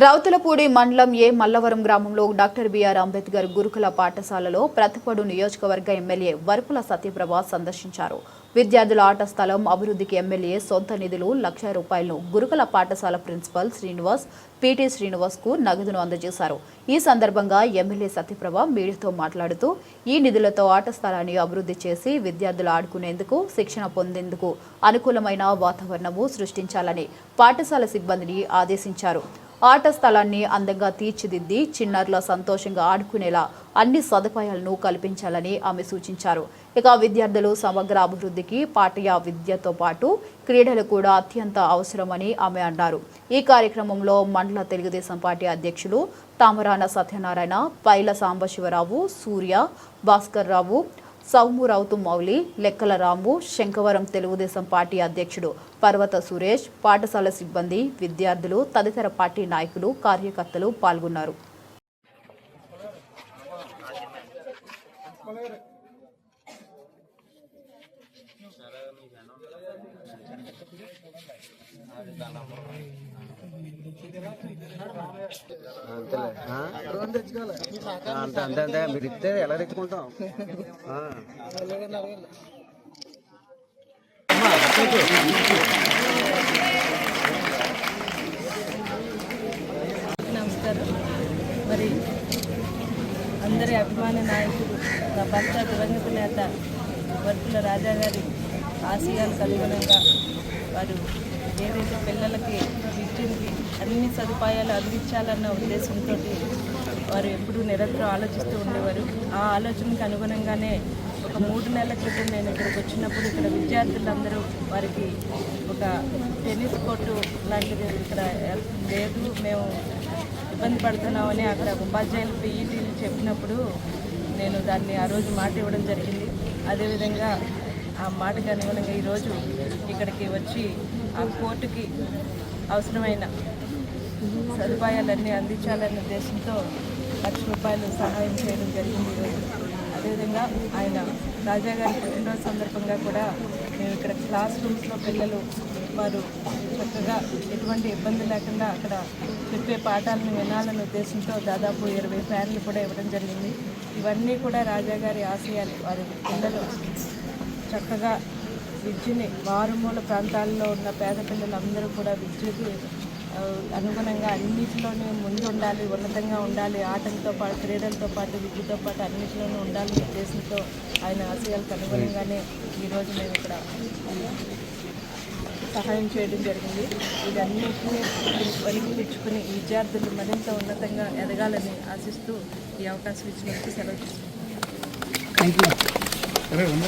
రౌతులపూడి మండలం ఏ మల్లవరం గ్రామంలో doctor BR Ambedkar గురుకుల పాఠశాలలో ప్రతిపడు నియోజకవర్గ ఎమ్మెల్యే వరుపుల సత్యప్రభ సందర్శించారు. విద్యార్థుల ఆట స్థలం అభివృద్ధికి ఎమ్మెల్యే సొంత నిధులు లక్ష రూపాయలను గురుకుల పాఠశాల ప్రిన్సిపల్ శ్రీనివాస్ పీటీ శ్రీనివాస్కు నగదును అందజేశారు. ఈ సందర్భంగా ఎమ్మెల్యే సత్యప్రభ మీడియాతో మాట్లాడుతూ ఈ నిధులతో ఆట స్థలాన్ని అభివృద్ధి చేసి విద్యార్థులు ఆడుకునేందుకు శిక్షణ పొందేందుకు అనుకూలమైన వాతావరణము సృష్టించాలని పాఠశాల సిబ్బందిని ఆదేశించారు. ఆట స్థలాన్ని అందంగా తీర్చిదిద్ది చిన్నారుల సంతోషంగా ఆడుకునేలా అన్ని సదుపాయాలను కల్పించాలని ఆమె సూచించారు. ఇక విద్యార్థులు సమగ్ర అభివృద్ధికి పాఠ్య విద్యతో పాటు క్రీడలు కూడా అత్యంత అవసరమని ఆమె అన్నారు. ఈ కార్యక్రమంలో మండల తెలుగుదేశం పార్టీ అధ్యక్షులు తామరాన సత్యనారాయణ పైల సాంబశివరావు సూర్య భాస్కర్ రావు సౌమురావుతు మౌలి లెక్కల రాంబు శంకవరం తెలుగుదేశం పార్టీ అధ్యక్షుడు పర్వత సురేష్ పాఠశాల సిబ్బంది విద్యార్థులు తదితర పార్టీ నాయకులు కార్యకర్తలు పాల్గొన్నారు. అంతే అంతే అంతే. మీరు ఇస్తే ఎలా తెచ్చుకుంటాం? నమస్కారం. మరి అందరి అభిమాన నాయకుడు నా భర్త దివంగత నేత వర్తుల రాజా గారి ఆశయాలకు అనుగుణంగా వారు ఏదైతే పిల్లలకి విద్యకి అన్ని సదుపాయాలు అందించాలన్న ఉద్దేశంతో వారు ఎప్పుడూ నిరంతరం ఆలోచిస్తూ ఉండేవారు. ఆ ఆలోచనకు అనుగుణంగానే ఒక మూడు నెలల క్రితం నేను ఇక్కడికి వచ్చినప్పుడు ఇక్కడ విద్యార్థులందరూ వారికి ఒక టెన్నిస్ కోర్టు లాంటిది ఇక్కడ లేదు మేము ఇబ్బంది పడుతున్నామని అక్కడ ఉపాధ్యాయులు పీఈటీలు చెప్పినప్పుడు నేను దాన్ని ఆ రోజు మాట ఇవ్వడం జరిగింది. అదేవిధంగా ఆ మాటకి అనుగుణంగా ఈరోజు ఇక్కడికి వచ్చి ఆ కోర్టుకి అవసరమైన సదుపాయాలన్నీ అందించాలనే ఉద్దేశంతో లక్ష రూపాయలు సహాయం చేయడం జరిగింది ఈరోజు. అదేవిధంగా ఆయన రాజా గారి పుట్టినరోజు సందర్భంగా కూడా మేము ఇక్కడ క్లాస్ రూమ్స్లో పిల్లలు వారు చక్కగా ఎటువంటి ఇబ్బంది లేకుండా అక్కడ చెప్పే పాఠాలను వినాలనే ఉద్దేశంతో దాదాపు ఇరవై ఫ్యాన్లు కూడా ఇవ్వడం జరిగింది. ఇవన్నీ కూడా రాజా గారి ఆశయాలు. వారి పిల్లలు చక్కగా విద్యని మారుమూల ప్రాంతాల్లో ఉన్న పేద పిల్లలందరూ కూడా విద్యకి ఆ, అనుగుణంగా అన్నిటిలోనే ముందు ఉండాలి ఉన్నతంగా ఉండాలి ఆటలతో పాటు క్రీడలతో పాటు విద్యతో పాటు అన్నిటిలోనూ ఉండాలనే ఉద్దేశంతో ఆయన ఆశయాలకు అనుగుణంగానే ఈరోజు మేము ఇక్కడ సహాయం చేయడం జరిగింది. ఇదన్నిటినీ వనికి తెచ్చుకుని విద్యార్థులు మరింత ఉన్నతంగా ఎదగాలని ఆశిస్తూ ఈ అవకాశం ఇచ్చినందుకు సెలవు తీసుకుంటున్నాను